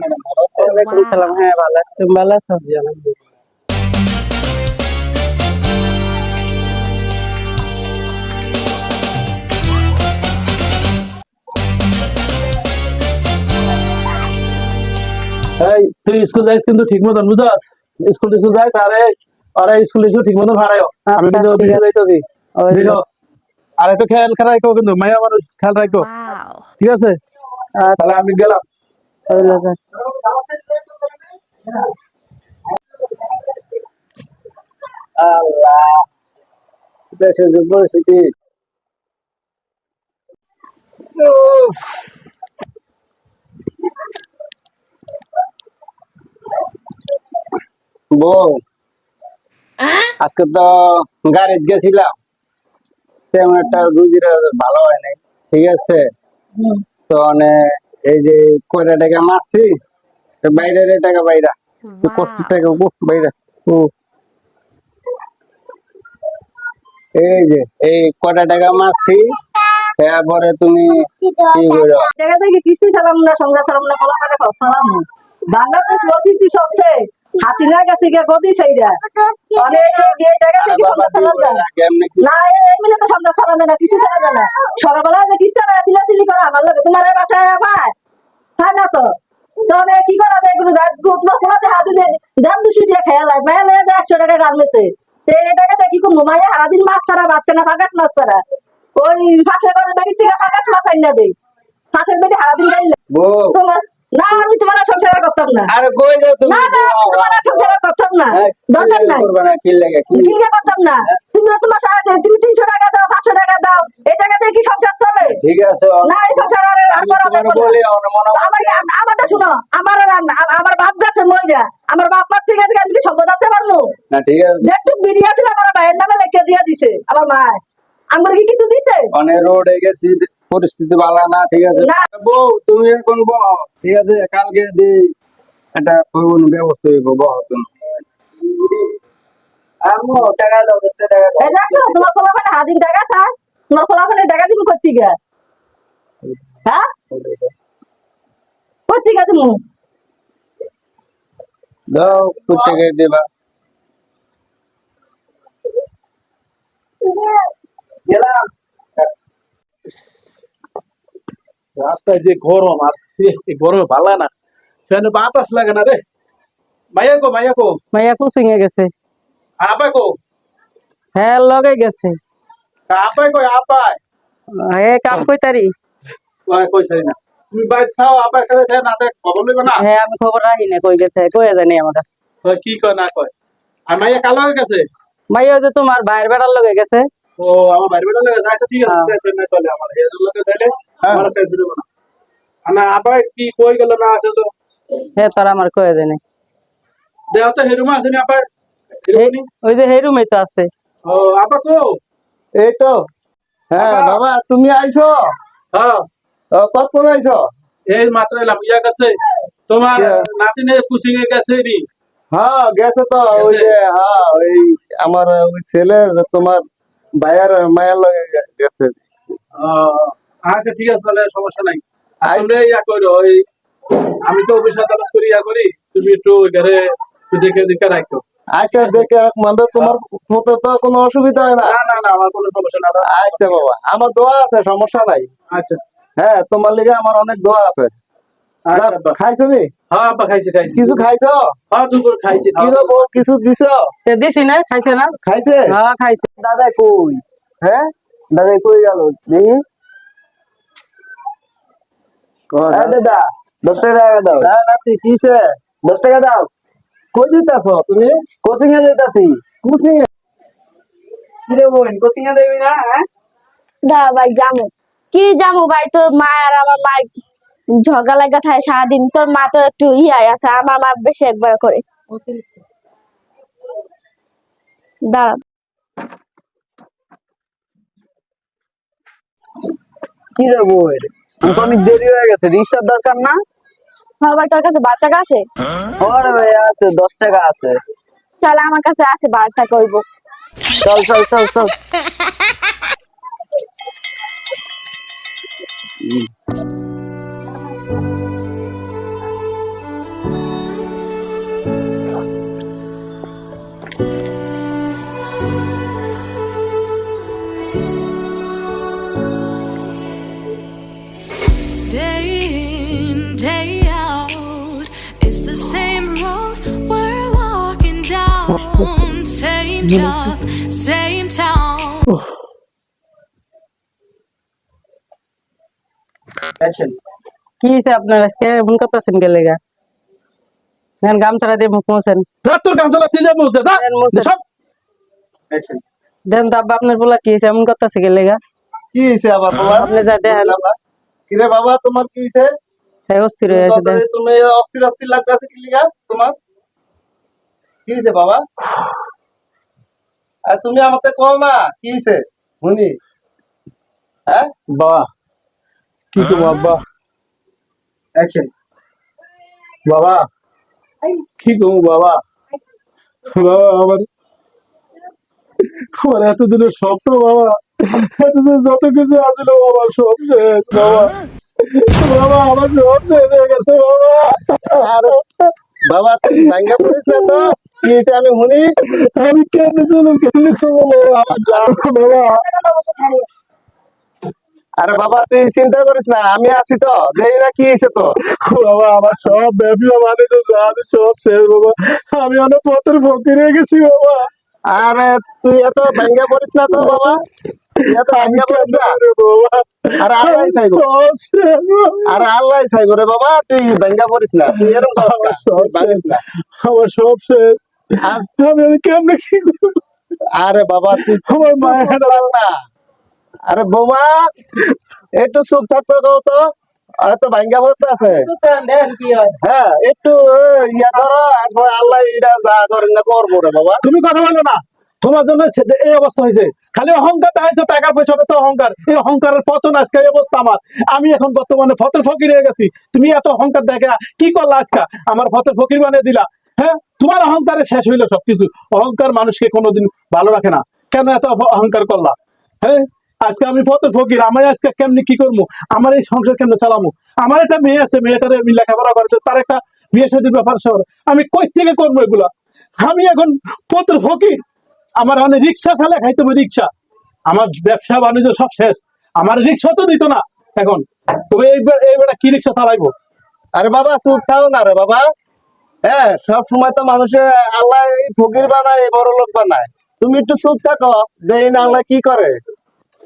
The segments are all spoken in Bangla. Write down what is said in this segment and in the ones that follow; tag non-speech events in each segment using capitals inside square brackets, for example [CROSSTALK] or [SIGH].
ম্যাডাম ভালো আছেন ওয়ালাইকুম সালাম হ্যাঁ ভালো আছি তুমি ভালো আছো জি আলহামদুলিল্লাহ এই তুই স্কুল যাইস কিন্তু ঠিক মতন বুঝাস স্কুল টিস্কুল যাইস আরে আরে স্কুল টিস্কুল ঠিক মতন ভাড়ায় আমি আচ্ছা, কিন্তু ঠিক ওদিকে আছে। যাইতেছি। ওই দেখো আর একটু খেয়াল খেয়াল রাখো কিন্তু মায়া মানুষ খেয়াল রাখো। Wow. ঠিক আছে? তাহলে আমি গেলাম। ওই লোকে। আল্লাহ দেশের যে পরিস্থিতি। বউ আজকে তো গাড়িতে গেছিলাম। তেমন একটা রুজির ভালো হয় নাই। ঠিক আছে? তো মানে এই যে কয়টা টাকা মারছি বাইরে বাইরের টাকা বাইরা। তো কষ্ট টাকা বাইরা। উফ। এই যে এই কটা টাকা মারছি তারপরে তুমি কি করো? জায়গা থেকে কিস্তি চালাম না সংসার চালাম না কলা করে চালাম বাংলাদেশ পরিস্থিতি সবচেয়ে হাসিনা গেছে গিয়ে গদি সেইরা অনেক জায়গা থেকে বাবা, সংসার চালাম না এমনি তো চালাম না কিছু না সকালবেলা যে কিস্তি না চিলা চিলি করা আমার লাগে তোমার এই বাসায় হয় না তো? তবে কি করা যায়? এগুলো গাছ তোমার কোনো হাত দিয়ে দাম দুশো দিয়ে লাগে মায়া যায় একশো টাকা এই টাকাতে কি করব? মায়া সারাদিন মাছ ছাড়া ভাত কেনা ফাঁকাট মাছ ছাড়া। ওই ফাঁসের বাড়ির থেকে ফাঁকাট মাছ আইনা দেই। ফাঁসের বেটে সারাদিন তোমার না আমি তোমার সংসার আর করতাম না। আরে কই যাও তুমি? না না আমি তোমার সংসার করতাম না। দরকার নাই। করবে না কি লাগে কি? কি করতাম না। তুমি তোমার সাথে তুমি তিনশো টাকা দাও পাঁচশো টাকা দাও। এই টাকাতে কি সংসার চলে? ঠিক আছে না এই সংসার আর আর আমি করা তোমার যাবে না। বলি আমার হয় আমার আমারটা শুনো আমার আমার বাপ গাছে মরিয়া। আমার বাপ মার থেকে আমি কি পারব? না ঠিক আছে। আমার ভাইয়ের নামে লেখে দিয়ে দিছে আমার মা আমার কি কিছু দিছে? অনেক রোড গেছি পরিস্থিতি ভালো না ঠিক আছে? বউ তুমি এখন বউ ঠিক আছে? কালকে দি একটা কোনো ব্যবস্থা হইব বউ তুমি। আম্মু টাকা দাও দশটা টাকা দাও। দেখছ তোমার ফলাফলে হাজির টাকা স্যার? তোমার ফলাফলে টাকা দিন করতে গিয়া হ্যাঁ? করতে গিয়া তুমি? দাও কোথেকে দেবা। গেলাম। রাস্তায় যে গরম আর গরমে ভালো না। ফ্যানে বাতাস লাগে না রে। মাইয়া কো মাইয়া কো? মাইয়া কুচিং এ গেছে। আপায় কো? হ্যাঁ লগে গেছে। আপায় কই আপায় হে কাম কই তারি? কই কই ছাই না। তুমি বাইক খাও আপায় খাবে তাই না দেখ খবর লইব না। হ্যাঁ আমি খবর রাখি না কই গেছে কই জানি আমার কাছে। কই কি কয় না কয়। আর মাইয়া কালো হয়ে গেছে? মাইয়া যে তোমার ভাইয়ের বেড়ার লগে গেছে। ও আমার বাইরে বেটা লাগে আচ্ছা ঠিক আছে হ্যাঁ। না চলে আমার এই লোকে তাইলে আমার শেষ দিব না। না আপায় কি কই গেল না আছে তো? হে তোর আমার কই জানি দেহ তো হেরুমা আছে না আপায় ওই যে হেই তো আছে। ও আপা কো? এই তো। হ্যাঁ বাবা। তুমি আইছো? হ্যাঁ। আইছো? এই মাত্র এলাম ইয়া গেছে। তোমার। নাতিনে কুচিং এ গেছে নি। হ্যাঁ গেছে তো ওই যে হ্যাঁ ওই আমার ওই ছেলে তোমার ভাইয়ার মায়ের লগে গেছে। আচ্ছা ঠিক আছে তাহলে সমস্যা নাই। তুমি ইয়া করো ওই আমি তো অফিস আদালত করি ইয়া করি তুমি একটু ঘরে দেখে দেখে রাখো। আচ্ছা দেখে মানে তোমার হতে তো কোনো অসুবিধা হয় না। না না না আমার কোনো সমস্যা না। আচ্ছা বাবা আমার দোয়া আছে সমস্যা নাই। আচ্ছা। হ্যাঁ তোমার লিগে আমার অনেক দোয়া আছে। খাইছো নি? হ্যাঁ আব্বা খাইছি খাইছি। কিছু খাইছো? হ্যাঁ দুপুর খাইছি কিছু দিছো? সে দিছি না খাইছে না। খাইছে? হ্যাঁ খাইছে। দাদা কই? হ্যাঁ? দাদা কই গেল? দেখি। দাদা। দশ টাকা দাও। হ্যাঁ নাতি দশ টাকা দাও। কই দিতেছ তুমি? কোচিং এ যেতেছি। কোচিং এ কি বোন কোচিং এ দেবি না হ্যাঁ? দা ভাই জামু কি জামু ভাই? তোর মা আর আমার মা ঝগড়া লাগা থাকে সারাদিন। তোর মা তো একটু ইয়া আছে আমার মা বেশি একবার করে। দাঁড়া। কি রে বই তো অনেক দেরি হয়ে গেছে রিক্সার দরকার না? হ্যাঁ ভাই তোর কাছে বাচ্চা আছে? ওরে ভাই আছে দশ টাকা আছে। চল আমার কাছে আছে বার টাকা হইব চল চল চল চল। [LAUGHS] Day in, day out, it's the same road we're walking down. Same job, same town. কি হিসে আপনার আজকে এমন করতেছেন গেলে গা গান গামছাড়া দিয়ে মুখ মোছেন তোর গামছাড়া দিয়ে মুছে সব দেন তো আব্বা আপনার বলা কি হয়েছে এমন করতেছে গেলে গা কি হয়েছে আবার তোমার আপনি যা দেখেন কিরে বাবা তোমার কি হয়েছে হ্যাঁ অস্থির হয়ে আছে দেন। তুমি অস্থির অস্থির লাগতেছে কি লিগা তোমার? কি হয়েছে বাবা? আর তুমি আমাকে কও না কি হয়েছে শুনি হ্যাঁ? বাবা কি করব আব্বা? অ্যাকশন বাবা কি করব বাবা? বাবা আমার আমার এতদিনের স্বপ্ন বাবা। এতদিন যত কিছু আছিল বাবা সব শেষ বাবা। বাবা আমার সব শেষ হয়ে গেছে বাবা। আরে বাবা তুমি ভাঙ্গা না তো কি হয়েছে আমি শুনি? বাবা? আরে বাবা তুই চিন্তা করিস না আমি আছি তো। দেই না কি হয়েছে তো বাবা আমার সব ব্যবসা বাণিজ্য যা সব শেষ বাবা। আমি অনেক পথের ফকির হয়ে গেছি বাবা। আরে তুই এত ভাঙ্গা পড়িস না তো বাবা। তুই এত ভাঙ্গা পড়িস না। বাবা। আরে আল্লাহ চাইব বাবা। আরে আল্লাহ চাইব রে বাবা। তুই ভাঙ্গা পড়িস না। তুই এরকম করিস না, আমার সব শেষ। আমি আমি কেমনে কি আরে বাবা তুই আমার মায়ের আরে বোমা একটু চুপ থাকতে দাও তো ভাঙ্গা আছে। হয়? একটু ইয়া করো একবার আল্লাহ এটা যা করেন না করব রে বাবা। তুমি কথা বলো না। তোমার জন্য এই অবস্থা হয়েছে। খালি অহংকার দেখাইছো টাকা পয়সাটা তো অহংকার। এই অহংকারের পতন আজকে এই অবস্থা আমার। আমি এখন বর্তমানে ফতের ফকির হয়ে গেছি। তুমি এত অহংকার দেখে কি করলা আজকে? আমার ফতের ফকির বানিয়ে দিলা। হ্যাঁ তোমার অহংকারে শেষ হইল সবকিছু। অহংকার মানুষকে কোনোদিন ভালো রাখে না। কেন এত অহ- অহংকার করলা? হ্যাঁ? আজকে আমি কত ফকির আমি আজকে কেমনি কি করব? আমার এই সংসার কেমনে চালাবো? আমার একটা মেয়ে আছে, মেয়েটারে আমি লেখাপড়া করেছে তার একটা বিয়ে শাদীর ব্যাপার শহর আমি কই থেকে করব এগুলা? আমি এখন ফতের ফকির, আমার অনেক রিক্সা চালে খাইতে হবে রিক্সা। আমার ব্যবসা বাণিজ্য সব শেষ। আমার রিক্সা তো দিত না এখন। তবে এইবার এইবার কি রিক্সা চালাইবো? আরে বাবা, চুপ থাও না রে বাবা। হ্যাঁ সব সময় তো মানুষে আল্লাহ ফকির বানায় বড় লোক বানায়। তুমি একটু চুপ থাকো না আল্লাহ কি করে?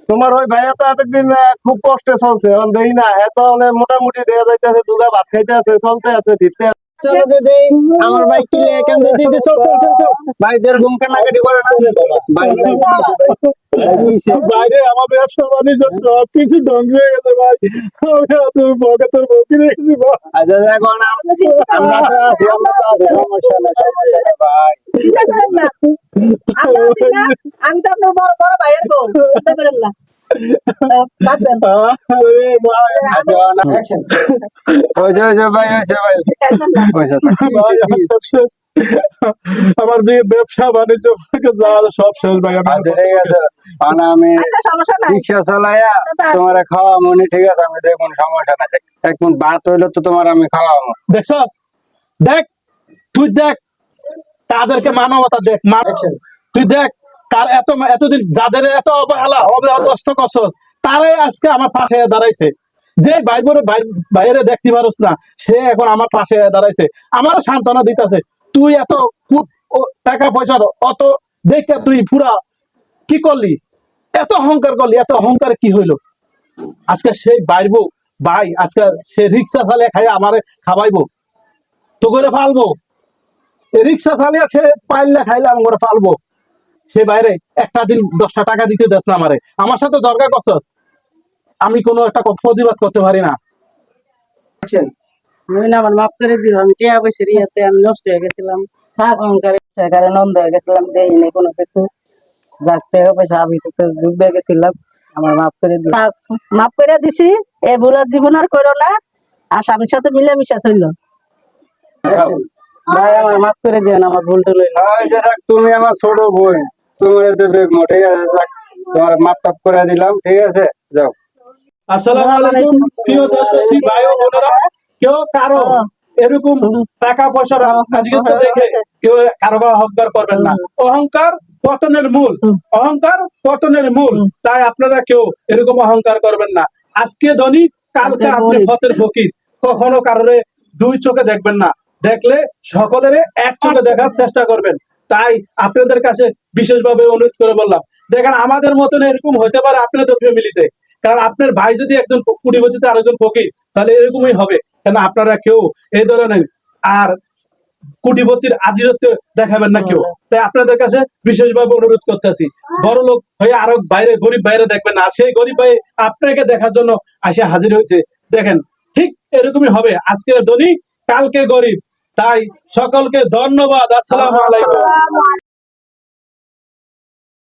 তোমার ওই ভাইয়া তো এতদিন খুব কষ্টে চলছে দেই না। এত অনেক মোটামুটি দেওয়া যাইতেছে, দুগা ভাত খাইতে আছে চলতে আছে, ফিরতে চলো দিদি আমার ভাই কিলে এখান থেকে দিদি চল চল চল চল। ভাই তোর ঘুম কান্নাকাটি করে না? ভাই ভাই বাইরে আমার ব্যবসা বাণিজ্য সব কিছু ধ্বংস হয়ে গেছে ভাই। আমি এত বকাতের ফকির আচ্ছা আমরা তো আছি আমরা তো আছি সমস্যা নেই সমস্যা নেই ভাই। চিন্তা করেন না? আমি তো আপনার বড় বড় ভাইয়ের বউ চিন্তা করেন না। আচ্ছা আমার সব শেষ। আমার যে ব্যবসা বাণিজ্য যা আছে সব শেষ ভাই আমি আচ্ছা ঠিক আছে। আমি আচ্ছা সমস্যা নাই। রিক্সা চালাইয়া তোমার খাওয়া মনে ঠিক আছে আমি দেখুন সমস্যা নাই। এক মিনিট ভাত হইলে তো তোমার আমি খাওয়াবো। দেখছস? দেখ তুই দেখ। তাদেরকে মানবতা দেখ তুই দেখ তার এত এতদিন যাদের এত অবহেলা হবে কষ্ট করছস তারাই আজকে আমার পাশে দাঁড়াইছে। যে ভাই বোন বাইরে দেখতে পারস না, সে এখন আমার পাশে দাঁড়াইছে। আমারও সান্ত্বনা দিতেছে, তুই এত টাকা পয়সার অত দেখে তুই পুরা কি করলি? এত অহংকার করলি, এত অহংকার কি হইল? আজকে সেই বাইরবো ভাই, আজকে সে রিক্সা চালিয়ে খাই আমারে খাওয়াইবো, তো করে এই রিক্সা চালিয়ে সে পাইলে খাইলে আমি করে ফালবো সে বাইরে একটা দিন দশটা টাকা দিতে দেস না আমারে। আমার সাথে দরকার করছস? আমি কোনো একটা প্রতিবাদ করতে পারি না। আমি না আমার মাফ করে দিও আমি টিয়া পয়সা ইয়াতে আমি নষ্ট হয়ে গেছিলাম। অহংকারে সেখানে নন্দ হয়ে গেছিলাম দেইনি কোনো কিছু। যাক টাকা পয়সা আমি তো ডুবে গেছিলাম। আমার মাফ করে দিও মাফ করে দিছি এ ভুল জীবন আর করো না। আর স্বামীর সাথে মিলেমিশে চলল। ভাই আমার মাফ করে দিও আমার ভুল টুল হইল এই যে দেখ, তুমি আমার ছোট বোন তুমি তো দেখব ঠিক আছে দেখ, তোমার মাপ টাপ করে দিলাম ঠিক আছে? যাও। আসসালামু আলাইকুম প্রিয় দেশবাসী ভাই ও বোনেরা। কেউ কারও এরকম টাকা পয়সার আজকে তো দেখে কেউ কারও অহংকার করবেন না। অহংকার পতনের মূল। অহংকার পতনের মূল। তাই আপনারা কেউ এরকম অহংকার করবেন না। আজকে ধনী কালকে আপনি ফতের ফকির। কখনো কারোরে দুই চোখে দেখবেন না। দেখলে সকলের এক চোখে দেখার চেষ্টা করবেন। তাই আপনাদের কাছে বিশেষভাবে অনুরোধ করে বললাম। দেখেন, আমাদের মতন এরকম হতে পারে আপনাদের ফ্যামিলিতে কারণ আপনার ভাই যদি একজন কুড়িপতিতে আরেকজন ফকির, তাহলে এরকমই হবে। কেন আপনারা কেউ এই ধরনের আর কোটিপতির আধিপত্য দেখাবেন না কেউ। তাই আপনাদের কাছে বিশেষভাবে অনুরোধ করতেছি। বড় লোক হয়ে আরও বাইরে, গরিব বাইরে দেখবেন আর সেই গরিব ভাই আপনাকে দেখার জন্য আসে হাজির হয়েছে। দেখেন, ঠিক এরকমই হবে। আজকের ধনী, কালকে গরিব। তাই সকলকে ধন্যবাদ। আসসালাম আলাইকুম।